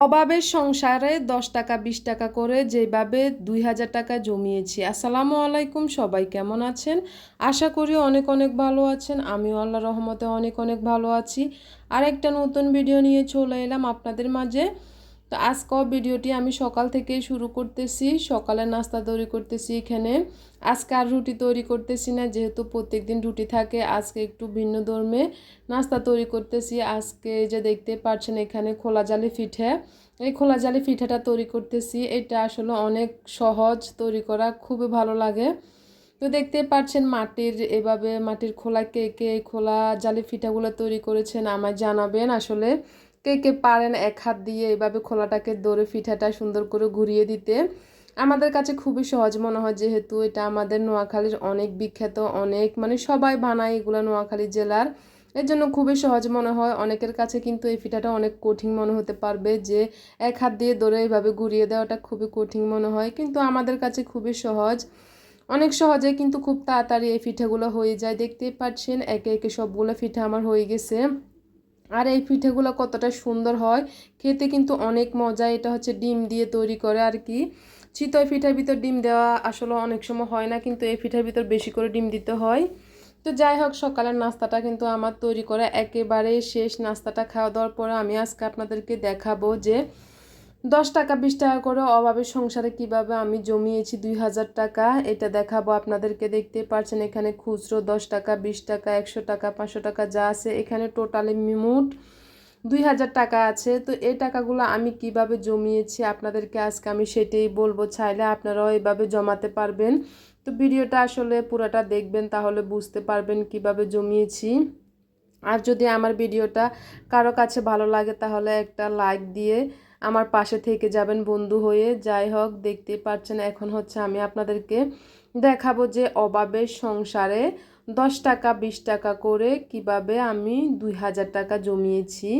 অভাবের সংসারে দশ টাকা, বিশ টাকা করে যেভাবে দুই হাজার টাকা জমিয়েছি। আসসালামু আলাইকুম, সবাই কেমন আছেন? আশা করি অনেক অনেক ভালো আছেন। আমিও আল্লাহ রহমতে অনেক অনেক ভালো আছি। আর একটা নতুন ভিডিও নিয়ে চলে এলাম আপনাদের মাঝে। তো আজকেও ভিডিওটি আমি সকাল থেকে শুরু করতেছি, সকালে নাস্তা তৈরি করতেছি এখানে। আজকে আর রুটি তৈরি করতেছি না, যেহেতু প্রত্যেক দিন রুটি থাকে, আজকে একটু ভিন্ন ধর্মে নাস্তা তৈরি করতেছি। আজকে যে দেখতে পাচ্ছেন এখানে খোলা জালি পিঠে। এই খোলা জালি পিঠাটা তৈরি করতেছি, এটা আসলে অনেক সহজ তৈরি করা, খুবই ভালো লাগে। তো দেখতে পাচ্ছেন মাটির এভাবে মাটির খোলা কে কে খোলা জালি পিঠাগুলো তৈরি করেছেন আমায় জানাবেন আসলে। কে কে পারেন এক হাত দিয়ে এভাবে খোলাটাকে দৌড়ে পিঠাটা সুন্দর করে ঘুরিয়ে দিতে? আমাদের কাছে খুবই সহজ মনে হয়, যেহেতু এটা আমাদের নোয়াখালীর অনেক বিখ্যাত, অনেক মানে সবাই বানায় এগুলো নোয়াখালী জেলার। এর জন্য খুবই সহজ মনে হয়। অনেকের কাছে কিন্তু এই পিঠাটা অনেক কঠিন মনে হতে পারবে, যে এক হাত দিয়ে দৌড়ে এইভাবে ঘুরিয়ে দেওয়াটা খুবই কঠিন মনে হয়। কিন্তু আমাদের কাছে খুবই সহজ। অনেক সহজে কিন্তু খুব তাড়াতাড়ি এই পিঠাগুলো হয়ে যায়। দেখতেই পাচ্ছেন, একে একে সবগুলো পিঠা আমার হয়ে গেছে। আর এই পিঠেগুলো কতটা সুন্দর হয়। খেতে কিন্তু অনেক মজা। এটা হচ্ছে ডিম দিয়ে তৈরি করে আর কি। চিতই পিঠার ভিতর ডিম দেওয়া আসলে অনেক সময় হয় না, কিন্তু এই পিঠার ভিতর বেশি করে ডিম দিতে হয়। তো যাই হোক, সকালের নাস্তাটা কিন্তু আমার তৈরি করা একেবারে শেষ। নাস্তাটা খাওয়া দাওয়ার পরে আমি আজকে আপনাদেরকে দেখাবো যে দশ টাকা, বিশ টাকা করে অভাবে সংসারে কীভাবে আমি জমিয়েছি দুই হাজার টাকা, এটা দেখাবো আপনাদেরকে। দেখতে পারছেন এখানে খুচরো দশ টাকা, বিশ টাকা, একশো টাকা, পাঁচশো টাকা যা আছে। এখানে টোটালি মিমুট দুই হাজার টাকা আছে। তো এই টাকাগুলো আমি কীভাবে জমিয়েছি আপনাদেরকে আজকে আমি সেটাই বলব। চাইলে আপনারাও এভাবে জমাতে পারবেন। তো ভিডিওটা আসলে পুরোটা দেখবেন, তাহলে বুঝতে পারবেন কীভাবে জমিয়েছি। আর যদি আমার ভিডিওটা কারও কাছে ভালো লাগে, তাহলে একটা লাইক দিয়ে আমার পাশে থেকে যাবেন বন্ধু হয়ে। যাই হোক, দেখতে পাচ্ছেন, এখন হচ্ছে আমি আপনাদেরকে দেখাবো যে অভাবের সংসারে দশ টাকা, বিশ টাকা করে কীভাবে আমি দুই হাজার টাকা জমিয়েছি।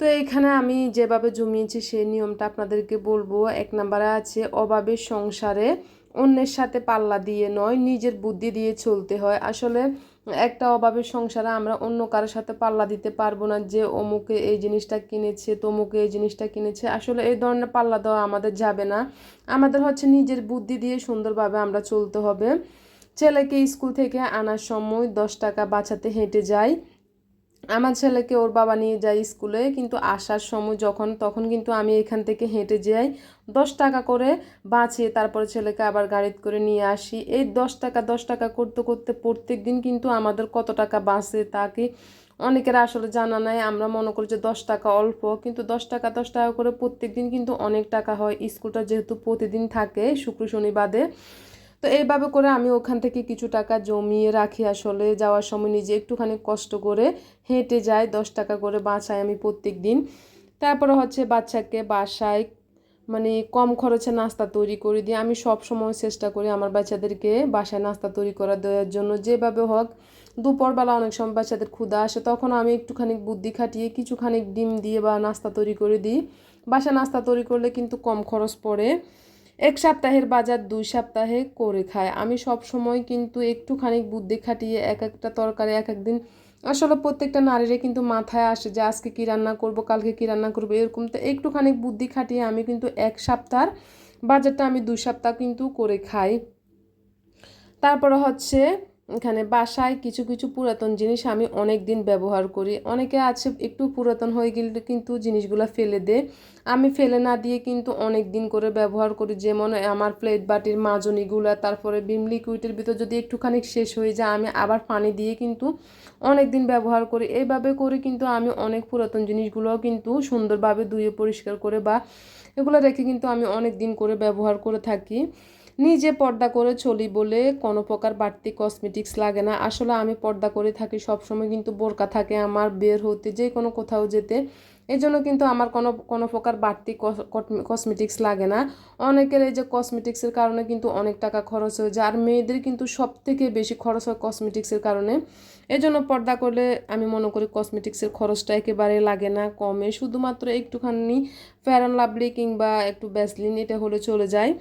তো এখানে আমি যেভাবে জমিয়েছি সেই নিয়মটা আপনাদেরকে বলব। এক নম্বরে আছে অভাবের সংসারে অন্যের সাথে পাল্লা দিয়ে নয়, নিজের বুদ্ধি দিয়ে চলতে হয়। আসলে একটা অভাবের সংসারে আমরা অন্য কারোর সাথে পাল্লা দিতে পারব না যে অমুকে এই জিনিসটা কিনেছে, তমুকে এই জিনিসটা কিনেছে। আসলে এই ধরনের পাল্লা দেওয়া আমাদের যাবে না। আমাদের হচ্ছে নিজের বুদ্ধি দিয়ে সুন্দরভাবে আমরা চলতে হবে। ছেলেকে স্কুল থেকে আনার সময় দশ টাকা বাঁচাতে হেঁটে যায় আমার ছেলেকে ওর বাবা নিয়ে যায় স্কুলে, কিন্তু আসার সময় যখন, তখন কিন্তু আমি এখান থেকে হেঁটে যাই দশ টাকা করে বাঁচিয়ে তারপরে ছেলেকে আবার গাড়িতে করে নিয়ে আসি। এই দশ টাকা দশ টাকা করতে করতে প্রত্যেক দিন কিন্তু আমাদের কত টাকা বাঁচে তাকে অনেকের আসলে জানা নাই। আমরা মনে করি যে দশ টাকা অল্প, কিন্তু দশ টাকা দশ টাকা করে প্রত্যেক দিন কিন্তু অনেক টাকা হয়। স্কুলটা যেহেতু প্রতিদিন থাকে, শুক্র শনিবাদে তো এইভাবে করে আমি ওখান থেকে কিছু টাকা জমিয়ে রাখি আসলে। যাওয়ার সময় নিজে একটুখানি কষ্ট করে হেঁটে যাই, দশ টাকা করে বাঁচাই আমি প্রত্যেক দিন তারপরে হচ্ছে বাচ্চাকে বাসায় মানে কম খরচে নাস্তা তৈরি করে দিই। আমি সব সময় চেষ্টা করি আমার বাচ্চাদেরকে বাসায় নাস্তা তৈরি করা দেওয়ার জন্য। যেভাবে হোক, দুপুরবেলা অনেক সময় বাচ্চাদের ক্ষুদা আসে, তখন আমি একটুখানি বুদ্ধি খাটিয়ে কিছুখানি ডিম দিয়ে বা নাস্তা তৈরি করে দিই। বাসা নাস্তা তৈরি করলে কিন্তু কম খরচ পড়ে। এক সপ্তাহের বাজার দুই সপ্তাহে করে খায়। আমি সব সময় কিন্তু একটুখানি বুদ্ধি খাটিয়ে এক একটা তরকারি এক একদিন আসলে প্রত্যেকটা নারীরে কিন্তু মাথায় আসে যে আজকে কী রান্না করব, কালকে কী রান্না করব, এরকম তো একটুখানি বুদ্ধি খাটিয়ে আমি কিন্তু এক সপ্তাহ বাজারটা আমি দুই সপ্তাহ কিন্তু করে খাই। তারপরে হচ্ছে এখানে বাসায় কিছু কিছু পুরাতন জিনিস আমি অনেক দিন ব্যবহার করি। অনেকে আছে একটু পুরাতন হয়ে গেলে কিন্তু জিনিসগুলো ফেলে দে আমি ফেলে না দিয়ে কিন্তু অনেক দিন করে ব্যবহার করি। যেমন আমার প্লেট বাটির মাজনিগুলো, তারপরে বিম লিকুইডের ভিতর যদি একটুখানি শেষ হয়ে যায়, আমি আবার পানি দিয়ে কিন্তু অনেক দিন ব্যবহার করি। এইভাবে করে কিন্তু আমি অনেক পুরাতন জিনিসগুলোও কিন্তু সুন্দরভাবে ধুয়ে পরিষ্কার করে বা এগুলো রেখে কিন্তু আমি অনেক দিন করে ব্যবহার করে থাকি। নিজে পর্দা করে চলি বলে কোনো প্রকার বাড়তি কসমেটিক্স লাগে না। আসলে আমি পর্দা করে থাকি, সবসময় কিন্তু বোরকা থাকে আমার, বের হতে যে কোনো কোথাও যেতে। এই জন্য কিন্তু আমার কোনো কোনো প্রকার বাড়তি কসমেটিক্স লাগে না। অনেকের এই যে কসমেটিক্সের কারণে কিন্তু অনেক টাকা খরচ হয়ে যায়, আর মেয়েদের কিন্তু সব থেকে বেশি খরচ হয় কসমেটিক্সের কারণে। এই জন্য পর্দা করলে আমি মনে করি কসমেটিক্সের খরচটা একেবারে লাগে না, কমে। শুধুমাত্র একটুখানি ফেয়ার লাভলি কিংবা একটু ব্যাসলিন এটা হলে চলে যায়।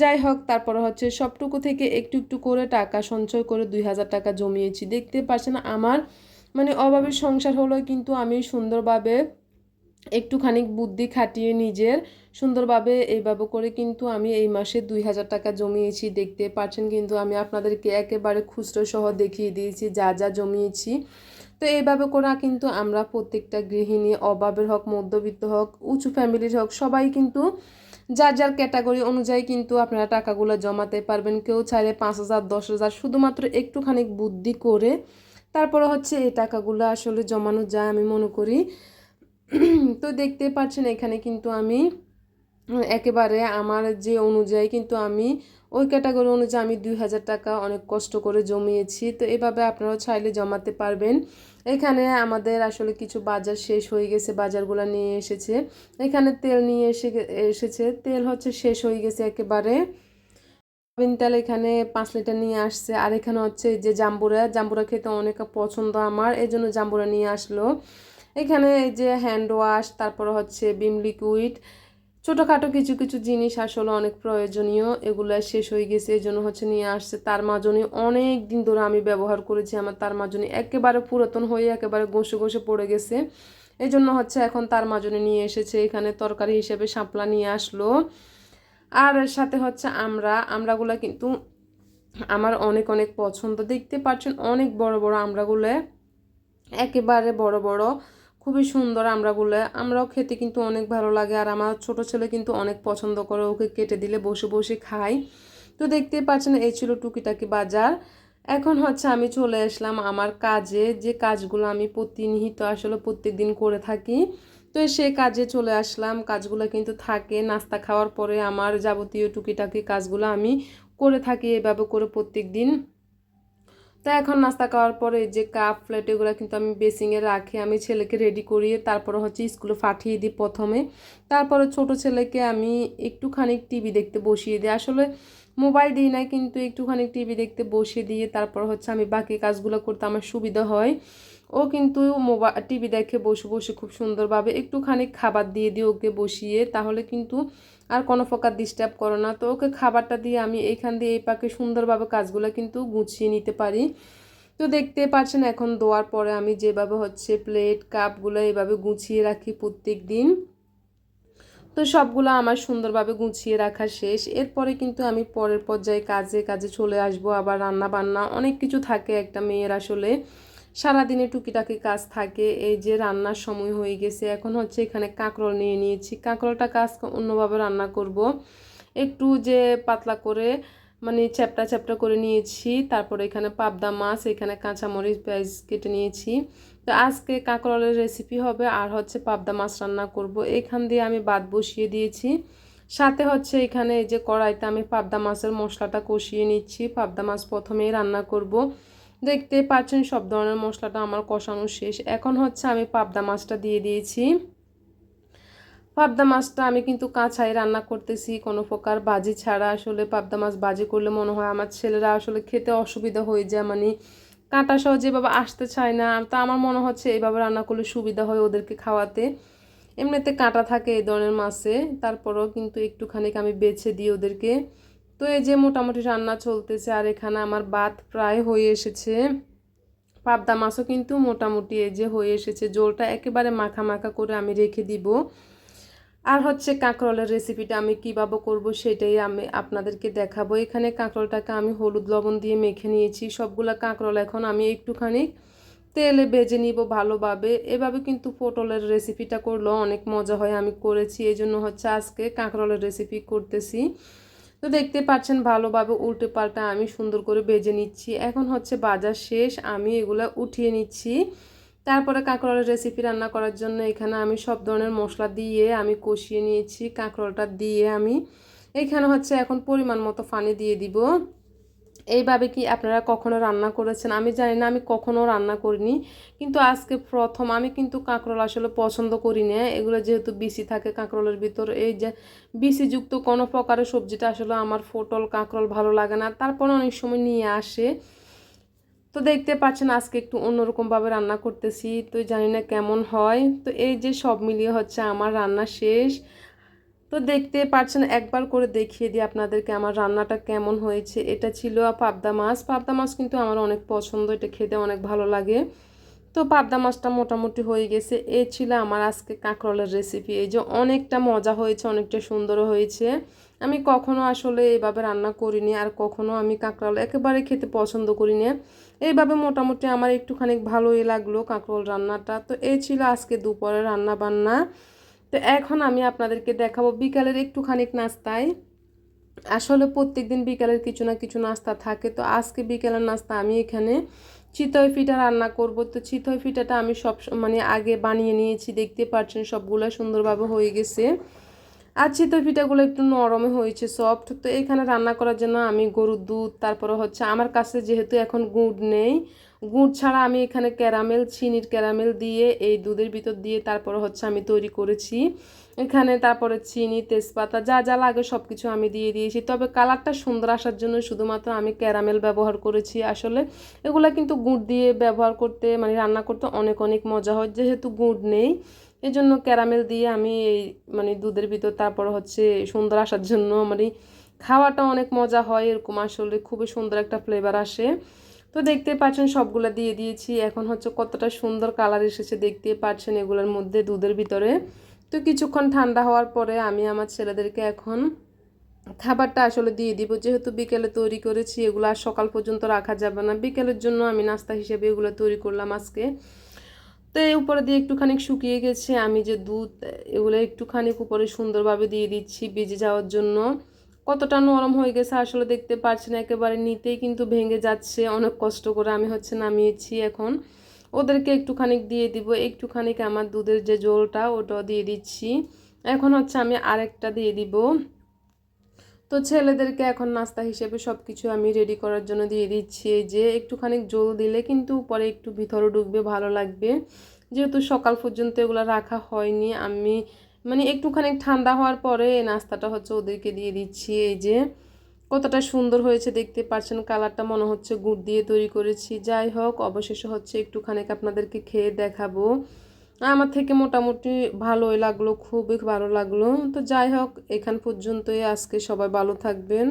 যাই হোক, তারপরে হচ্ছে সবটুকু থেকে একটু একটু করে টাকা সঞ্চয় করে দুই হাজার টাকা জমিয়েছি। দেখতে পাচ্ছেন আমার মানে অভাবের সংসার হলো কিন্তু আমি সুন্দরভাবে একটুখানি বুদ্ধি খাটিয়ে নিজের সুন্দরভাবে এইভাবে করে কিন্তু আমি এই মাসে দুই হাজার টাকা জমিয়েছি। দেখতে পাচ্ছেন কিন্তু আমি আপনাদেরকে একেবারে খুচরো সহ দেখিয়ে দিয়েছি, যা যা জমিয়েছি। তো এইভাবে করে কিন্তু আমরা প্রত্যেকটা গৃহিণী, অভাবের হোক, মধ্যবিত্ত হোক, উঁচু ফ্যামিলির হোক, সবাই কিন্তু যার যার ক্যাটাগরি অনুযায়ী কিন্তু আপনারা টাকাগুলো জমাতে পারবেন। কেউ চাইলে পাঁচ হাজার, দশ হাজার শুধুমাত্র একটুখানি বুদ্ধি করে তারপরে হচ্ছে এই টাকাগুলো আসলে জমানো যায় আমি মনে করি। তো দেখতে পাচ্ছেন এখানে কিন্তু আমি একেবারে আমার যে অনুযায়ী কিন্তু আমি ওই ক্যাটাগরি অনুযায়ী আমি দুই হাজার টাকা অনেক কষ্ট করে জমিয়েছি। তো এভাবে আপনারাও চাইলে জমাতে পারবেন। এখানে আমাদের আসলে কিছু বাজার শেষ হয়ে গেছে, বাজারগুলো নিয়ে এসেছে। এখানে তেল নিয়ে এসে এসেছে। তেল হচ্ছে শেষ হয়ে গেছে একেবারে। সয়াবিন তেল এখানে পাঁচ লিটার নিয়ে আসছে। আর এখানে হচ্ছে যে জাম্বুরা জাম্বুরা খেতে অনেক পছন্দ আমার এই জন্য জাম্বুরা নিয়ে আসলো। এখানে এই যে হ্যান্ড ওয়াশ তারপর হচ্ছে বিম লিকুইড ছোটোখাটো কিছু কিছু জিনিস আসলে অনেক প্রয়োজনীয়, এগুলো শেষ হয়ে গেছে এই জন্য হচ্ছে নিয়ে আসছে। তার মাজনি অনেক দিন ধরে আমি ব্যবহার করেছি, আমার তার মাজনি একেবারে পুরাতন হয়ে একেবারে ঘষে ঘষে পড়ে গেছে। এই জন্য হচ্ছে এখন তার মাজনি নিয়ে এসেছে, এখানে তরকারি হিসেবে শাপলা নিয়ে আসলো। আর সাথে হচ্ছে আমরা, আমরাগুলো কিন্তু আমার অনেক অনেক পছন্দ। দেখতে পাচ্ছেন অনেক বড় বড় আমরাগুলো, একেবারে বড় বড় খুবই সুন্দর আমরাগুলো। আমরাও খেতে কিন্তু অনেক ভালো লাগে আর আমার ছোট ছেলে কিন্তু অনেক পছন্দ করে ওকে কেটে দিলে বসে বসে খাই তো দেখতে পাচ্ছেন এই ছিল টুকিটাকি বাজার। এখন হচ্ছে আমি চলে আসলাম আমার কাজে। যে কাজগুলো আমি প্রতিনিহিত আসলে প্রত্যেক দিন করে থাকি। তো সে কাজে চলে আসলাম। কাজগুলো কিন্তু থাকে। নাস্তা খাওয়ার পরে আমার যাবতীয় টুকিটাকি কাজগুলো আমি করে থাকি এভাবে করে প্রত্যেক দিন তো এখন নাস্তা খাওয়ার পরে যে কাপ প্লেট এগুলো কিন্তু আমি বেসিংয়ে রাখি, আমি ছেলেকে রেডি করিয়ে তারপরে হচ্ছে স্কুলে পাঠিয়ে দিই প্রথমে। তারপরে ছোট ছেলেকে আমি একটুখানি টিভি দেখতে বসিয়ে দিই। আসলে মোবাইল দিই না, কিন্তু একটুখানি টিভি দেখতে বসিয়ে দিয়ে তারপর হচ্ছে আমি বাকি কাজগুলো করতে আমার সুবিধা হয়। ও কিন্তু মোবাইল টিভি দেখে বসে বসে খুব সুন্দরভাবে একটুখানি খাবার দিয়ে দিই ওকে বসিয়ে, তাহলে কিন্তু আর কোনো প্রকার ডিস্টার্ব করো না। তো ওকে খাবারটা দিয়ে আমি এইখান দিয়ে এই পাকে সুন্দরভাবে কাজগুলো কিন্তু গুছিয়ে নিতে পারি। তো দেখতে পাচ্ছেন এখন দোয়ার পরে আমি যেভাবে হচ্ছে প্লেট কাপগুলো এইভাবে গুছিয়ে রাখি প্রত্যেক দিন। তো সবগুলো আমার সুন্দরভাবে গুছিয়ে রাখা শেষ। এরপরে কিন্তু আমি পরের পর্যায়ে কাজে কাজে চলে আসব। আবার রান্না বান্না অনেক কিছু থাকে একটা মেয়ের আসলে। সারাদিনে টুকিটাকি কাজ থাকে, এই যে রান্নার সময় হয়ে গেছে, এখন হচ্ছে এখানে কাঁকরোল নিয়ে নিয়েছি। কাঁকরোলটা কাজ অন্যভাবে রান্না করব। একটু যে পাতলা করে মানে চ্যাপটা চ্যাপটা করে নিয়েছি, তারপর এখানে পাবদা মাছ, এখানে কাঁচামরিচ, পেঁয়াজ কেটে নিয়েছি। তো আজকে কাঁকরোলের রেসিপি হবে, আর হচ্ছে পাবদা মাছ রান্না করব। এখান দিয়ে আমি বাদ বসিয়ে দিয়েছি। সাথে হচ্ছে এখানে এই যে কড়াইতে আমি পাবদা মাছের মশলাটা কষিয়ে নিচ্ছি। পাবদা মাছ প্রথমেই রান্না করব। দেখতে পাচ্ছেন সব ধরনের মশলাটা আমার কষানো শেষ। এখন হচ্ছে আমি পাবদা মাছটা দিয়ে দিয়েছি। পাবদা মাছটা আমি কিন্তু কাঁচাই রান্না করতেছি, কোনো প্রকার বাজি ছাড়া। আসলে পাবদা মাছ বাজি করলে মনে হয় আমার ছেলেরা আসলে খেতে অসুবিধা হয়ে যায় মানে কাঁটা সহ যেভাবে আসতে চায় না। তা আমার মনে হচ্ছে এইভাবে রান্না করলে সুবিধা হয় ওদেরকে খাওয়াতে। এমনিতে কাঁটা থাকে এই ধরনের মাছে, তারপরেও কিন্তু একটুখানি আমি বেছে দিই ওদেরকে। তো এই যে মোটামুটি রান্না চলতেছে আর এখানে আমার ভাত প্রায় হয়ে এসেছে। পাবদা মাছও কিন্তু মোটামুটি এই যে হয়ে এসেছে। জলটা একেবারে মাখা মাখা করে আমি রেখে দিব। আর হচ্ছে কাঁকরোলের রেসিপিটা আমি কীভাবে করব সেটাই আমি আপনাদেরকে দেখাবো। এখানে কাঁকরোলটাকে আমি হলুদ লবণ দিয়ে মেখে নিয়েছি। সবগুলো কাঁকরোল এখন আমি একটুখানি তেলে ভেজে নিব ভালোভাবে। এভাবে কিন্তু পটলের রেসিপিটা করলেও অনেক মজা হয়। আমি করেছি এই জন্য হচ্ছে আজকে কাঁকরোলের রেসিপি করতেছি। তো দেখতে পাচ্ছেন ভালোভাবে উল্টে পাল্টা আমি সুন্দর করে ভেজে নিচ্ছি। এখন হচ্ছে বাজার শেষ, আমি এগুলো উঠিয়ে নিচ্ছি। তারপরে কাঁকরোলের রেসিপি রান্না করার জন্য এখানে আমি সব ধরনের মশলা দিয়ে আমি কষিয়ে নিয়েছি, কাঁকরোলটা দিয়ে আমি। এখানে হচ্ছে এখন পরিমাণ মতো পানি দিয়ে দিব। এইভাবে কি আপনারা কখনো রান্না করেছেন? আমি জানি না, আমি কখনো রান্না করিনি। কিন্তু আজকে প্রথম আমি কিন্তু কাঁকরোল আসলে পছন্দ করি না এগুলো যেহেতু বিসি থাকে কাঁকরোলের ভিতর, এই যে বিসিযুক্ত কোনো প্রকারের সবজিটা আসলে আমার ফোটল, কাঁকরোল ভালো লাগে না। তারপর অনেক সময় নিয়ে আসে। তো দেখতে পাচ্ছেন আজকে একটু অন্যরকমভাবে রান্না করতেছি। তো জানি না কেমন হয়। তো এই যে সব মিলিয়ে হচ্ছে আমার রান্না শেষ। তো দেখতে পাচ্ছেন একবার করে দেখিয়ে দিই আপনাদেরকে আমার রান্নাটা কেমন হয়েছে। এটা ছিল পাবদা মাছ। পাবদা মাছ কিন্তু আমার অনেক পছন্দ, এটা খেতে অনেক ভালো লাগে। তো পাবদা মাছটা মোটামুটি হয়ে গেছে। এ ছিল আমার আজকে কাঁকরোলের রেসিপি এই যে অনেকটা মজা হয়েছে, অনেকটা সুন্দরও হয়েছে। আমি কখনো আসলে এইভাবে রান্না করিনি আর কখনো আমি কাঁকরোল একেবারে খেতে পছন্দ করি না এইভাবে মোটামুটি আমার একটুখানি ভালোই লাগল কাঁকরোল রান্নাটা। তো এই ছিল আজকে দুপুরে রান্না বান্না তো এখন আমি আপনাদেরকে দেখাবো বিকালের একটুখানি নাস্তায়। আসলে প্রত্যেক দিন বিকালের কিছু না কিছু নাস্তা থাকে। তো আজকে বিকালের নাস্তা আমি এখানে চিতই পিঠা রান্না করব। তো চিতই পিঠাটা আমি সব মানে আগে বানিয়ে নিয়েছি। দেখতে পাচ্ছেন সবগুলো সুন্দরভাবে হয়ে গেছে। আর চিতই পিঠাগুলো একটু নরমে হয়েছে সফট তো এখানে রান্না করার জন্য আমি গরুর দুধ, তারপরে হচ্ছে আমার কাছে যেহেতু এখন গুড় নেই, গুড় ছাড়া আমি এখানে ক্যারামেল, চিনির ক্যারামেল দিয়ে এই দুধের ভিতর দিয়ে তারপরে হচ্ছে আমি তৈরি করেছি। এখানে তারপরে চিনি, তেজপাতা, যা যা লাগে সব কিছু আমি দিয়ে দিয়েছি। তবে কালারটা সুন্দর আসার জন্য শুধুমাত্র আমি ক্যারামেল ব্যবহার করেছি। আসলে এগুলো কিন্তু গুড় দিয়ে ব্যবহার করতে মানে রান্না করতে অনেক অনেক মজা হয়, যেহেতু গুড় নেই। এই জন্য ক্যারামেল দিয়ে আমি এই মানে দুধের ভিতর তারপর হচ্ছে সুন্দর আসার জন্য মানে খাওয়াটা অনেক মজা হয়, এরকম আসলে খুবই সুন্দর একটা ফ্লেভার আসে। তো দেখতে পাচ্ছেন সবগুলো দিয়ে দিয়েছি, এখন হচ্ছে কতটা সুন্দর কালার এসেছে দেখতে পাচ্ছেন এগুলোর মধ্যে দুধের ভিতরে। তো কিছুক্ষণ ঠান্ডা হওয়ার পরে আমি আমার ছেলেদেরকে এখন খাবারটা আসলে দিয়ে দিব, যেহেতু বিকেলে তৈরি করেছি, এগুলো আর সকাল পর্যন্ত রাখা যাবে না। বিকেলের জন্য আমি নাস্তা হিসেবে এগুলো তৈরি করলাম আজকে। তো এই উপরে দিয়ে একটুখানি শুকিয়ে গেছে। আমি যে দুধ, এগুলো একটুখানি উপরে সুন্দরভাবে দিয়ে দিচ্ছি বেজে যাওয়ার জন্য। কতটা নরম হয়ে গেছে আসলে দেখতে পারছি না একেবারে নিতেই কিন্তু ভেঙে যাচ্ছে। অনেক কষ্ট করে আমি হচ্ছে নামিয়েছি এখন। ওদেরকে একটুখানি দিয়ে দিব, একটুখানি আমার দুধের যে জলটা ওটাও দিয়ে দিচ্ছি। এখন হচ্ছে আমি আরেকটা দিয়ে দিব। তো ছেলেদেরকে এখন নাস্তা হিসেবে সব কিছু আমি রেডি করার জন্য দিয়ে দিচ্ছি। যে একটুখানি জল দিলে কিন্তু পরে একটু ভিতরে ঢুকবে, ভালো লাগবে। যেহেতু সকাল পর্যন্ত এগুলো রাখা হয়নি, আমি মানে একটুখানি ঠান্ডা হওয়ার পরে নাস্তাটা হচ্ছে ওদেরকে দিয়ে দিচ্ছি। এই যে কতটা সুন্দর হয়েছে দেখতে পাচ্ছেন, কালারটা মনে হচ্ছে গুড় দিয়ে তৈরি করেছি। যাই হোক, অবশেষে হচ্ছে একটুখানি আপনাদেরকে খেয়ে দেখাবো। আমার থেকে মোটামুটি ভালোই লাগল, খুবই ভালো লাগল। তো যাই হোক, এখান পর্যন্তই। আজকে সবাই ভালো থাকবেন।